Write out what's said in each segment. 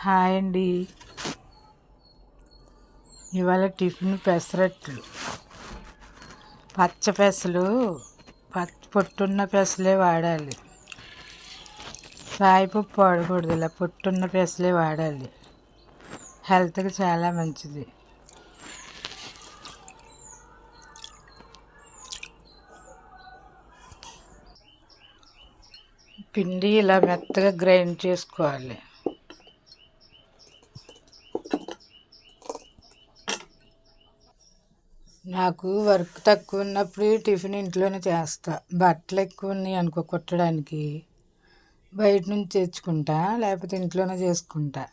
Hi అండి. ఇవాళ tiffin పెసరట్లు పచ్చ పెసలు పచ్చ పొట్టున్న పెసలే వాడాలి. రాయిపప్పు వాడకూడదు ఇలా పొట్టున్న పెసలే వాడాలి. హెల్త్కి చాలా మంచిది. పిండి ఇలా మెత్తగా గ్రైండ్ చేసుకోవాలి. నాకు వర్క్ తక్కువ ఉన్నప్పుడు టిఫిన్ ఇంట్లోనే చేస్తా. బట్టలు ఎక్కువ ఉన్నాయి అనుకో కుట్టడానికి. బయట నుంచి తెచ్చుకుంటా లేకపోతే ఇంట్లోనే చేసుకుంటా.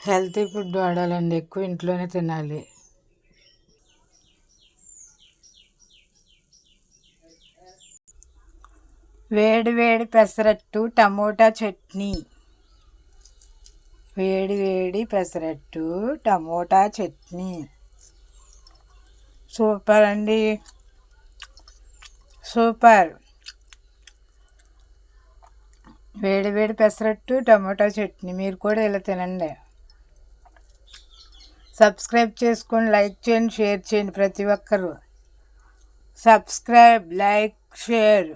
హెల్తీ ఫుడ్ వాడాలండి ఎక్కువ ఇంట్లోనే తినాలి. వేడి వేడి పెసరట్టు టమోటా చట్నీ. వేడి వేడి పెసరట్టు టమోటా చట్నీ. సూపర్ అండి. సూపర్. వేడి వేడి పెసరట్టు టమోటా చట్నీ. మీరు కూడా ఇలా తినండి. సబ్స్క్రైబ్ చేసుకొని లైక్ చేయండి షేర్ చేయండి ప్రతి ఒక్కరు. Subscribe like share.